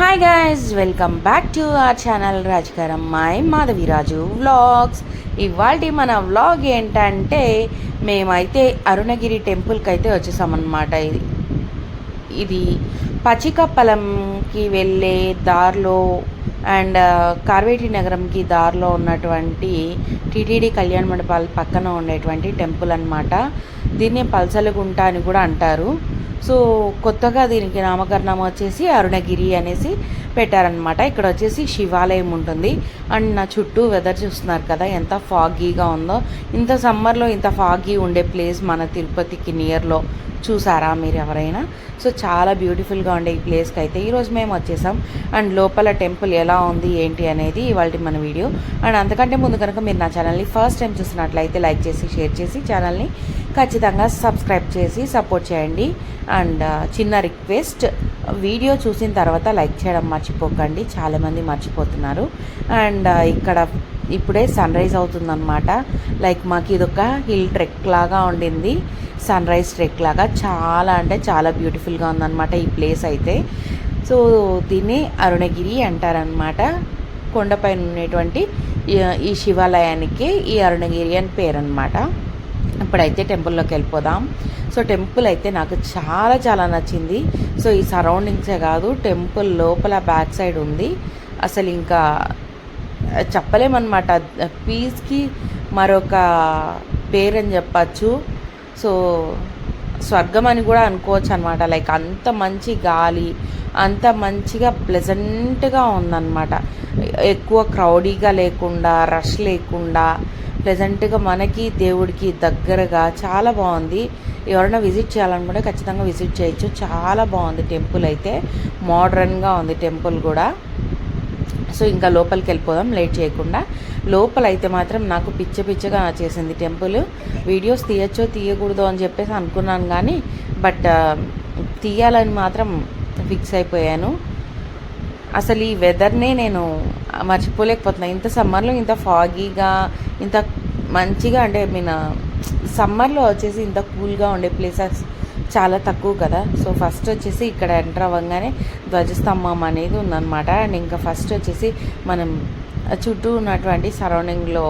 Hi guys welcome back to our channel రాజకరం my Madhaviraju vlogs ఇవాళ మన vlog ఏంటంటే మేమైతే అరుణగిరి టెంపుల్కి అయితే వచ్చేసామన్నమాట. ఇది ఇది పచ్చికప్పలంకి వెళ్ళే దారిలో అండ్ uh, కార్వేటి నగరంకి దారిలో ఉన్నటువంటి టీటీడీ కళ్యాణ మండపాల పక్కన ఉండేటువంటి టెంపుల్ అన్నమాట. దీన్ని పల్సలగుంట అని కూడా అంటారు. సో కొత్తగా దీనికి నామకరణం వచ్చేసి అరుణగిరి అనేసి పెట్టారనమాట ఇక్కడ వచ్చేసి శివాలయం ఉంటుంది. అండ్ నా చుట్టూ వెదర్ చూస్తున్నారు కదా ఎంత ఫాగీగా ఉందో. ఇంత సమ్మర్లో ఇంత ఫాగీ ఉండే ప్లేస్ మన తిరుపతికి నియర్లో చూసారా మీరు ఎవరైనా? సో చాలా బ్యూటిఫుల్గా ఉండే ఈ ప్లేస్కి అయితే ఈరోజు మేము వచ్చేసాం. అండ్ లోపల టెంపుల్ ఎలా ఉంది ఏంటి అనేది ఇవాళ మన వీడియో. అండ్ అంతకంటే ముందు కనుక మీరు నా ఛానల్ని ఫస్ట్ టైం చూసినట్లయితే లైక్ చేసి షేర్ చేసి ఛానల్ని ఖచ్చితంగా సబ్స్క్రైబ్ చేసి సపోర్ట్ చేయండి. అండ్ చిన్న రిక్వెస్ట్ వీడియో చూసిన తర్వాత లైక్ చేయడం మర్చిపోకండి. చాలామంది మర్చిపోతున్నారు. అండ్ ఇక్కడ ఇప్పుడే సన్ రైజ్ అవుతుందన్నమాట. లైక్ మాకు ఇదొక హిల్ ట్రెక్ లాగా ఉండింది. సన్ రైజ్ ట్రెక్ లాగా చాలా అంటే చాలా బ్యూటిఫుల్గా ఉందన్నమాట ఈ ప్లేస్ అయితే. సో దీన్ని అరుణగిరి అంటారనమాట కొండపైన ఉండేటువంటి ఈ- ఈ శివాలయానికి ఈ అరుణగిరి అని పేరు అనమాట ఇప్పుడైతే టెంపుల్లోకి వెళ్ళిపోదాం. సో టెంపుల్ అయితే నాకు చాలా చాలా నచ్చింది. సో ఈ సరౌండింగ్సే కాదు టెంపుల్ లోపల బ్యాక్ సైడ్ ఉంది. అసలు ఇంకా చెప్పలేమన్నమాట. పీస్కి మరొక పేరని చెప్పచ్చు. సో స్వర్గం అని కూడా అనుకోవచ్చు అనమాట లైక్ అంత మంచి గాలి అంత మంచిగా ప్లెజెంట్గా ఉందన్నమాట. ఎక్కువ క్రౌడీగా లేకుండా రష్ లేకుండా ప్లెజెంట్గా మనకి దేవుడికి దగ్గరగా చాలా బాగుంది. ఎవరైనా విజిట్ చేయాలనుకుంటే ఖచ్చితంగా విజిట్ చేయొచ్చు. చాలా బాగుంది టెంపుల్ అయితే. మోడర్న్గా ఉంది టెంపుల్ కూడా. సో ఇంకా లోపలికి వెళ్ళిపోదాం లేట్ చేయకుండా. లోపల అయితే మాత్రం నాకు పిచ్చ పిచ్చగా చేసింది టెంపుల్. వీడియోస్ తీయచ్చో తీయకూడదో అని చెప్పేసి అనుకున్నాను కానీ బట్ తీయాలని మాత్రం ఫిక్స్ అయిపోయాను. అసలు ఈ వెదర్నే నేను మర్చిపోలేకపోతున్నా. ఇంత సమ్మర్లో ఇంత ఫాగీగా ఇంత మంచిగా అంటే మీన సమ్మర్లో వచ్చేసి ఇంత కూల్గా ఉండే ప్లేసెస్ చాలా తక్కువ కదా. సో ఫస్ట్ వచ్చేసి ఇక్కడ ఎంటర్ అవ్వగానే ధ్వజస్తంభం అనేది ఉందన్నమాట. అండ్ ఇంకా ఫస్ట్ వచ్చేసి మనం చుట్టూ ఉన్నటువంటి సరౌండింగ్లో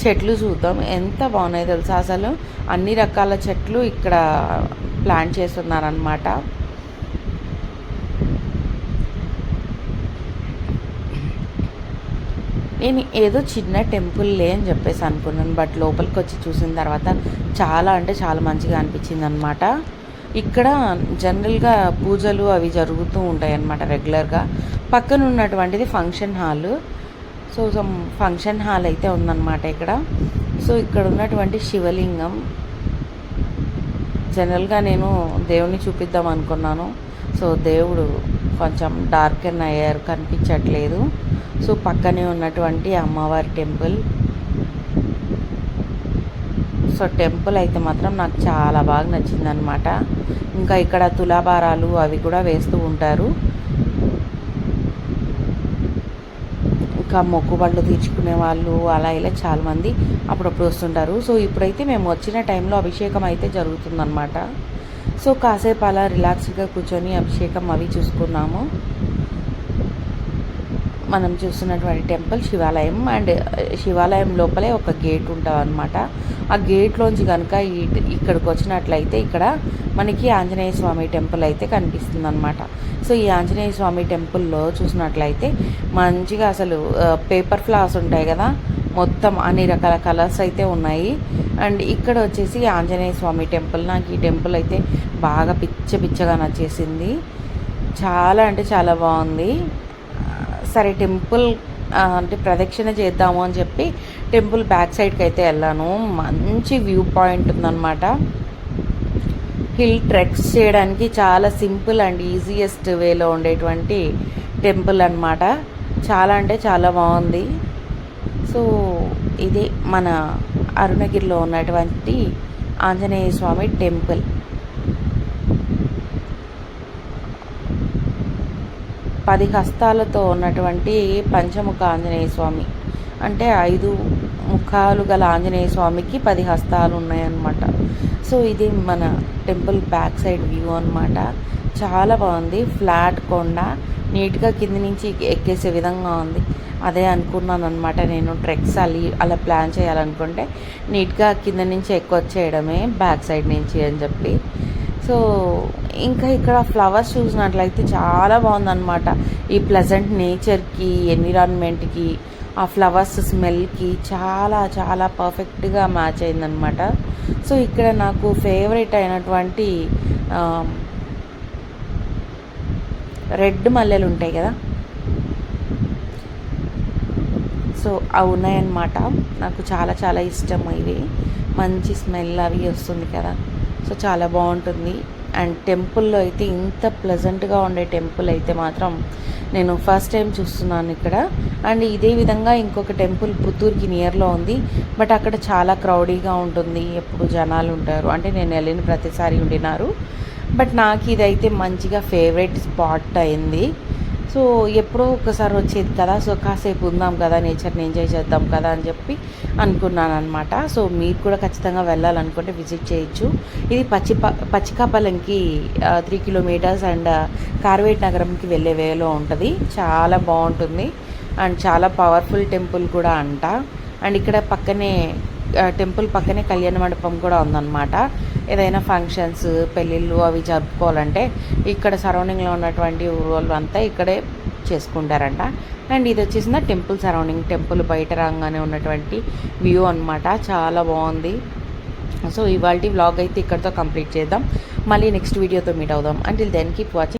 చెట్లు చూద్దాం. ఎంత బాగున్నాయి తెలుసా అసలు? అన్ని రకాల చెట్లు ఇక్కడ ప్లాంట్ చేస్తున్నారనమాట నేను ఏదో చిన్న టెంపుల్లే అని చెప్పేసి అనుకున్నాను. బట్ లోపలికి వచ్చి చూసిన తర్వాత చాలా అంటే చాలా మంచిగా అనిపించింది అనమాట ఇక్కడ జనరల్గా పూజలు అవి జరుగుతూ ఉంటాయి అన్నమాట రెగ్యులర్గా. పక్కన ఉన్నటువంటిది function hall. So some function hall అయితే ఉందన్నమాట ఇక్కడ. సో ఇక్కడ ఉన్నటువంటి శివలింగం. జనరల్గా నేను దేవుని చూపిద్దాం అనుకున్నాను. సో దేవుడు కొంచెం డార్క్ అండ్ అయ్యారు కనిపించట్లేదు. సో పక్కనే ఉన్నటువంటి అమ్మవారి టెంపుల్. సో టెంపుల్ అయితే మాత్రం నాకు చాలా బాగా నచ్చిందనమాట ఇంకా ఇక్కడ తులాభారాలు అవి కూడా వేస్తూ ఉంటారు. ఇంకా మొక్కుబళ్ళు తీర్చుకునే వాళ్ళు అలా ఇలా చాలామంది అప్పుడప్పుడు వస్తుంటారు. సో ఇప్పుడైతే మేము వచ్చిన టైంలో అభిషేకం అయితే జరుగుతుందన్నమాట. సో కాసేపు అలా రిలాక్స్గా కూర్చొని అభిషేకం అవి చూసుకున్నాము. మనం చూస్తున్నటువంటి టెంపుల్ శివాలయం అండ్ శివాలయం లోపలే ఒక గేట్ ఉంటుంది అనమాట ఆ గేట్లోంచి కనుక ఈ ఇక్కడికి వచ్చినట్లయితే ఇక్కడ మనకి ఆంజనేయ స్వామి టెంపుల్ అయితే కనిపిస్తుంది అనమాట సో ఈ ఆంజనేయ స్వామి టెంపుల్లో చూసినట్లయితే మంచిగా అసలు పేపర్ ఫ్లవర్స్ ఉంటాయి కదా. మొత్తం అన్ని రకాల కలర్స్ అయితే ఉన్నాయి. అండ్ ఇక్కడ వచ్చేసి ఆంజనేయ స్వామి టెంపుల్. నాకు ఈ టెంపుల్ అయితే బాగా పిచ్చ పిచ్చగా నచ్చేసింది. చాలా అంటే చాలా బాగుంది. సరే టెంపుల్ అంటే ప్రదక్షిణ చేద్దాము అని చెప్పి టెంపుల్ బ్యాక్ సైడ్కి అయితే వెళ్ళాను. మంచి వ్యూ పాయింట్ ఉందన్నమాట. హిల్ ట్రెక్స్ చేయడానికి చాలా సింపుల్ అండ్ ఈజియెస్ట్ వేలో ఉండేటువంటి టెంపుల్ అనమాట చాలా అంటే చాలా బాగుంది. సో ఇది మన అరుణగిరిలో ఉన్నటువంటి ఆంజనేయ స్వామి టెంపుల్. పది హస్తాలతో ఉన్నటువంటి పంచముఖ ఆంజనేయ స్వామి. అంటే ఐదు ముఖాలు గల ఆంజనేయ స్వామికి పది హస్తాలు ఉన్నాయన్నమాట. సో ఇది మన టెంపుల్ బ్యాక్ సైడ్ వ్యూ అనమాట చాలా బాగుంది. ఫ్లాట్ కొండ నీట్గా కింద నుంచి ఎక్కేసే విధంగా ఉంది. అదే అనుకున్నాను అనమాట నేను ట్రెక్స్ అలి అలా ప్లాన్ చేయాలనుకుంటే. నీట్గా కింద నుంచి ఎక్కువ వచ్చేయడమే బ్యాక్ సైడ్ నుంచి అని చెప్పి. సో ఇంకా ఇక్కడ ఫ్లవర్స్ చూసినట్లయితే చాలా బాగుందన్నమాట. ఈ ప్లెజెంట్ నేచర్కి ఎన్విరాన్మెంట్కి ఆ ఫ్లవర్స్ స్మెల్కి చాలా చాలా పర్ఫెక్ట్గా మ్యాచ్ అయిందనమాట సో ఇక్కడ నాకు ఫేవరెట్ అయినటువంటి రెడ్ మల్లెలు ఉంటాయి కదా? సో అవి ఉన్నాయన్నమాట. నాకు చాలా చాలా ఇష్టం ఇవి. మంచి స్మెల్ అవి వస్తుంది కదా. సో చాలా బాగుంటుంది. అండ్ టెంపుల్లో అయితే ఇంత ప్లెజెంట్గా ఉండే టెంపుల్ అయితే మాత్రం నేను ఫస్ట్ టైం చూస్తున్నాను ఇక్కడ. అండ్ ఇదే విధంగా ఇంకొక టెంపుల్ పుత్తూరుకి నియర్లో ఉంది. బట్ అక్కడ చాలా క్రౌడీగా ఉంటుంది. ఎప్పుడు జనాలు ఉంటారు. అంటే నేను వెళ్ళిన ప్రతిసారి ఉండినారు. బట్ నాకు ఇదైతే మంచిగా ఫేవరెట్ స్పాట్ అయింది. సో ఎప్పుడో ఒకసారి వచ్చేది కదా సో కాసేపు ఉందాం కదా నేచర్ని ఎంజాయ్ చేద్దాం కదా అని చెప్పి అనుకున్నాను అనమాట సో మీరు కూడా ఖచ్చితంగా వెళ్ళాలనుకుంటే విజిట్ చేయొచ్చు. ఇది పచ్చి పచ్చికాపల్లంకి త్రీ కిలోమీటర్స్ అండ్ కార్వేట్ నగరంకి వెళ్ళే వేలో ఉంటుంది. చాలా బాగుంటుంది. అండ్ చాలా పవర్ఫుల్ టెంపుల్ కూడా అంట. అండ్ ఇక్కడ పక్కనే టెంపుల్ పక్కనే కళ్యాణ మండపం కూడా ఉందన్నమాట. ఏదైనా ఫంక్షన్స్ పెళ్ళిళ్ళు అవి జరుపుకోవాలంటే ఇక్కడ సరౌండింగ్లో ఉన్నటువంటి ఊరు అంతా ఇక్కడే చేసుకుంటారంట. అండ్ ఇది వచ్చేసిన టెంపుల్ సరౌండింగ్ టెంపుల్ బయట రాగానే ఉన్నటువంటి వ్యూ అనమాట చాలా బాగుంది. సో ఇవాళ వ్లాగ్ అయితే ఇక్కడితో కంప్లీట్ చేద్దాం. మళ్ళీ నెక్స్ట్ వీడియోతో మీట్ అవుదాం. Until then keep watching